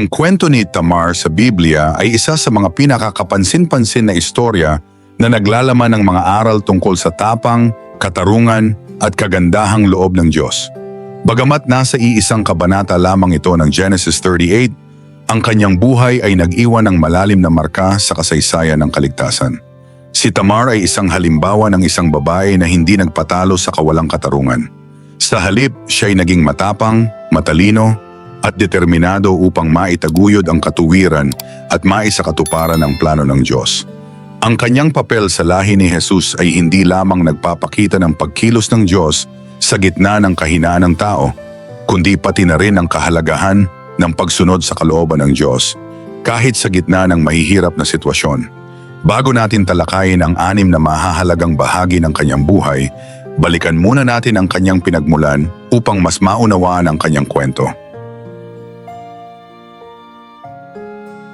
Ang kwento ni Tamar sa Biblia ay isa sa mga pinakakapansin-pansin na istorya na naglalaman ng mga aral tungkol sa tapang, katarungan at kagandahang loob ng Diyos. Bagamat nasa iisang kabanata lamang ito ng Genesis 38, ang kanyang buhay ay nag-iwan ng malalim na marka sa kasaysayan ng kaligtasan. Si Tamar ay isang halimbawa ng isang babae na hindi nagpatalo sa kawalang katarungan. Sa halip, siya ay naging matapang, matalino, at determinado upang maitaguyod ang katuwiran at maisakatuparan ang plano ng Diyos. Ang kanyang papel sa lahi ni Jesus ay hindi lamang nagpapakita ng pagkilos ng Diyos sa gitna ng kahinaan ng tao, kundi pati na rin ang kahalagahan ng pagsunod sa kalooban ng Diyos, kahit sa gitna ng mahihirap na sitwasyon. Bago natin talakayin ang anim na mahahalagang bahagi ng kanyang buhay, balikan muna natin ang kanyang pinagmulan upang mas maunawaan ang kanyang kwento.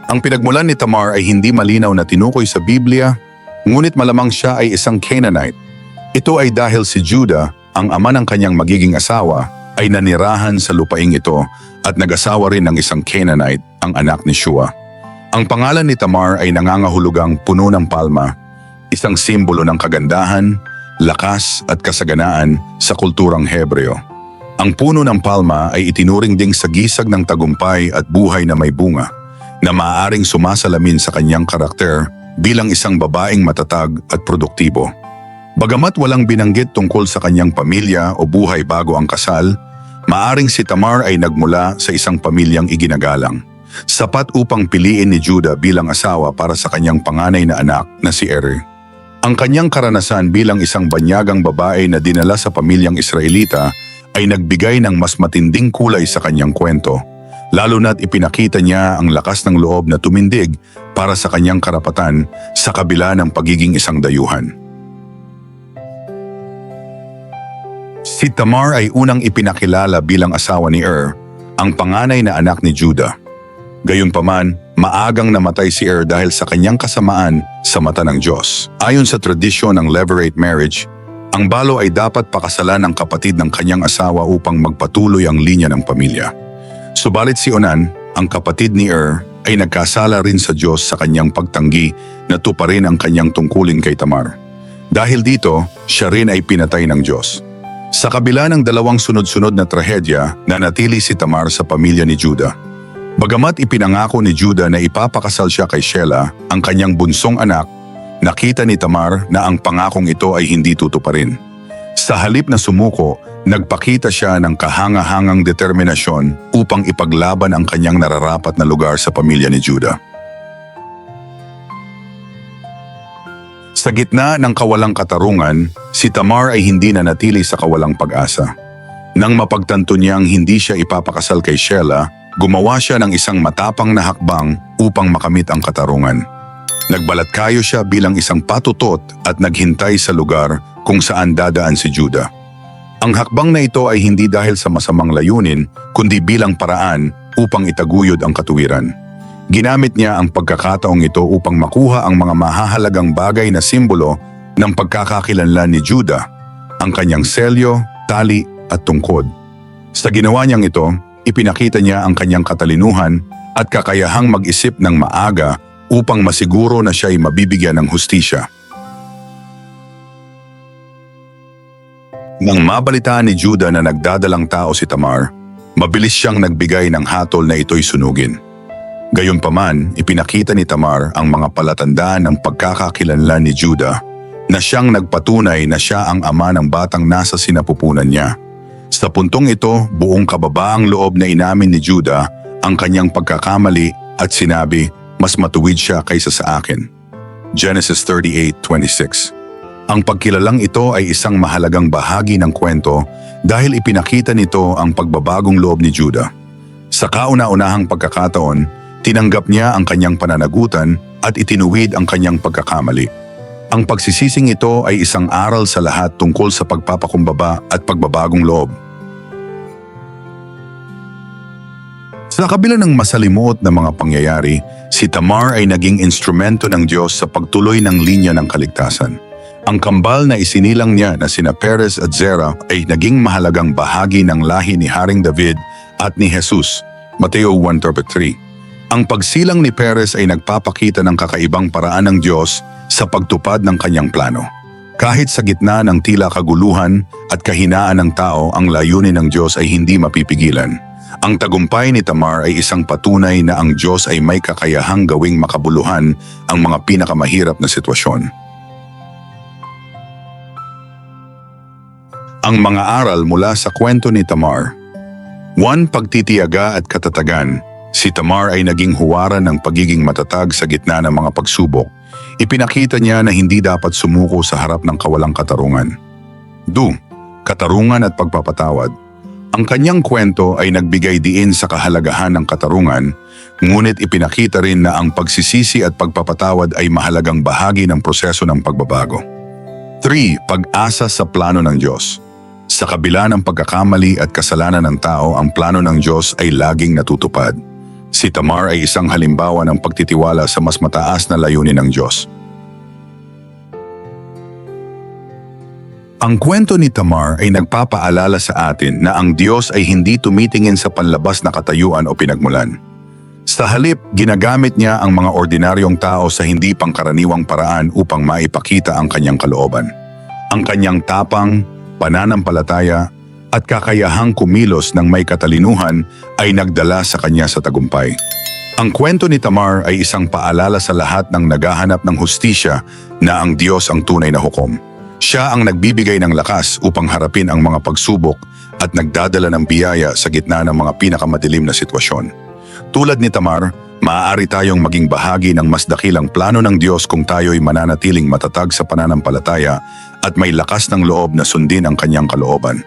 Ang pinagmulan ni Tamar ay hindi malinaw na tinukoy sa Biblia, ngunit malamang siya ay isang Canaanite. Ito ay dahil si Judah, ang ama ng kanyang magiging asawa, ay nanirahan sa lupaing ito at nag-asawa rin ng isang Canaanite, ang anak ni Shua. Ang pangalan ni Tamar ay nangangahulugang puno ng palma, isang simbolo ng kagandahan, lakas at kasaganaan sa kulturang Hebreo. Ang puno ng palma ay itinuring ding sagisag ng tagumpay at buhay na may bunga, na maaaring sumasalamin sa kanyang karakter bilang isang babaeng matatag at produktibo. Bagamat walang binanggit tungkol sa kanyang pamilya o buhay bago ang kasal, maaring si Tamar ay nagmula sa isang pamilyang iginagalang. Sapat upang piliin ni Judah bilang asawa para sa kanyang panganay na anak na si Eri. Ang kanyang karanasan bilang isang banyagang babae na dinala sa pamilyang Israelita ay nagbigay ng mas matinding kulay sa kanyang kwento. Lalo na't ipinakita niya ang lakas ng loob na tumindig para sa kanyang karapatan sa kabila ng pagiging isang dayuhan. Si Tamar ay unang ipinakilala bilang asawa ni Er, ang panganay na anak ni Judah. Gayunpaman, maagang namatay si Er dahil sa kanyang kasamaan sa mata ng Diyos. Ayon sa tradisyon ng levirate marriage, ang balo ay dapat pakasalan ng kapatid ng kanyang asawa upang magpatuloy ang linya ng pamilya. Subalit si Onan, ang kapatid ni Er, ay nagkasala rin sa Diyos sa kanyang pagtanggi na tuparin ang kanyang tungkulin kay Tamar. Dahil dito, siya rin ay pinatay ng Diyos. Sa kabila ng dalawang sunod-sunod na trahedya, nanatili si Tamar sa pamilya ni Judah. Bagamat ipinangako ni Judah na ipapakasal siya kay Sheila, ang kanyang bunsong anak, nakita ni Tamar na ang pangakong ito ay hindi tutuparin. Sa halip na sumuko, nagpakita siya ng kahanga-hangang determinasyon upang ipaglaban ang kanyang nararapat na lugar sa pamilya ni Judah. Sa gitna ng kawalang katarungan, si Tamar ay hindi nanatili sa kawalang pag-asa. Nang mapagtanto niyang hindi siya ipapakasal kay Sheila, gumawa siya ng isang matapang na hakbang upang makamit ang katarungan. Nagbalatkayo siya bilang isang patutot at naghintay sa lugar kung saan dadaan si Judah. Ang hakbang na ito ay hindi dahil sa masamang layunin, kundi bilang paraan upang itaguyod ang katuwiran. Ginamit niya ang pagkakataong ito upang makuha ang mga mahahalagang bagay na simbolo ng pagkakakilanlan ni Judah, ang kanyang selyo, tali at tungkod. Sa ginawa niyang ito, ipinakita niya ang kanyang katalinuhan at kakayahang mag-isip ng maaga upang masiguro na siya ay mabibigyan ng hustisya. Nang mabalitaan ni Judah na nagdadalang tao si Tamar, mabilis siyang nagbigay ng hatol na ito'y sunugin. Gayunpaman, ipinakita ni Tamar ang mga palatandaan ng pagkakakilanlan ni Judah na siyang nagpatunay na siya ang ama ng batang nasa sinapupunan niya. Sa puntong ito, buong kababaang loob na inamin ni Judah ang kanyang pagkakamali at sinabi, mas matuwid siya kaysa sa akin. Genesis 38:26. Ang pagkilalang ito ay isang mahalagang bahagi ng kwento dahil ipinakita nito ang pagbabagong loob ni Judah. Sa kauna-unahang pagkakataon, tinanggap niya ang kanyang pananagutan at itinuwid ang kanyang pagkakamali. Ang pagsisising ito ay isang aral sa lahat tungkol sa pagpapakumbaba at pagbabagong loob. Sa kabila ng masalimuot na mga pangyayari, si Tamar ay naging instrumento ng Diyos sa pagtuloy ng linya ng kaligtasan. Ang kambal na isinilang niya na sina Perez at Zerah ay naging mahalagang bahagi ng lahi ni Haring David at ni Jesus, Mateo 1.33. Ang pagsilang ni Perez ay nagpapakita ng kakaibang paraan ng Diyos sa pagtupad ng kanyang plano. Kahit sa gitna ng tila kaguluhan at kahinaan ng tao, ang layunin ng Diyos ay hindi mapipigilan. Ang tagumpay ni Tamar ay isang patunay na ang Diyos ay may kakayahang gawing makabuluhan ang mga pinakamahirap na sitwasyon. Ang mga aral mula sa kwento ni Tamar 1. Pagtitiyaga at katatagan. Si Tamar ay naging huwaran ng pagiging matatag sa gitna ng mga pagsubok. Ipinakita niya na hindi dapat sumuko sa harap ng kawalang katarungan. 2. Katarungan at pagpapatawad. Ang kanyang kwento ay nagbigay diin sa kahalagahan ng katarungan, ngunit ipinakita rin na ang pagsisisi at pagpapatawad ay mahalagang bahagi ng proseso ng pagbabago. 3. Pag-asa sa plano ng Diyos. Sa kabila ng pagkakamali at kasalanan ng tao, ang plano ng Diyos ay laging natutupad. Si Tamar ay isang halimbawa ng pagtitiwala sa mas mataas na layunin ng Diyos. Ang kwento ni Tamar ay nagpapaalala sa atin na ang Diyos ay hindi tumitingin sa panlabas na katayuan o pinagmulan. Sa halip, ginagamit niya ang mga ordinaryong tao sa hindi pangkaraniwang paraan upang maipakita ang kanyang kalooban. Ang kanyang tapang, pananampalataya, at kakayahang kumilos ng may katalinuhan ay nagdala sa kanya sa tagumpay. Ang kwento ni Tamar ay isang paalala sa lahat ng naghahanap ng hustisya na ang Diyos ang tunay na hukom. Siya ang nagbibigay ng lakas upang harapin ang mga pagsubok at nagdadala ng biyaya sa gitna ng mga pinakamadilim na sitwasyon. Tulad ni Tamar, maaari tayong maging bahagi ng mas dakilang plano ng Diyos kung tayo'y mananatiling matatag sa pananampalataya at may lakas ng loob na sundin ang kanyang kalooban.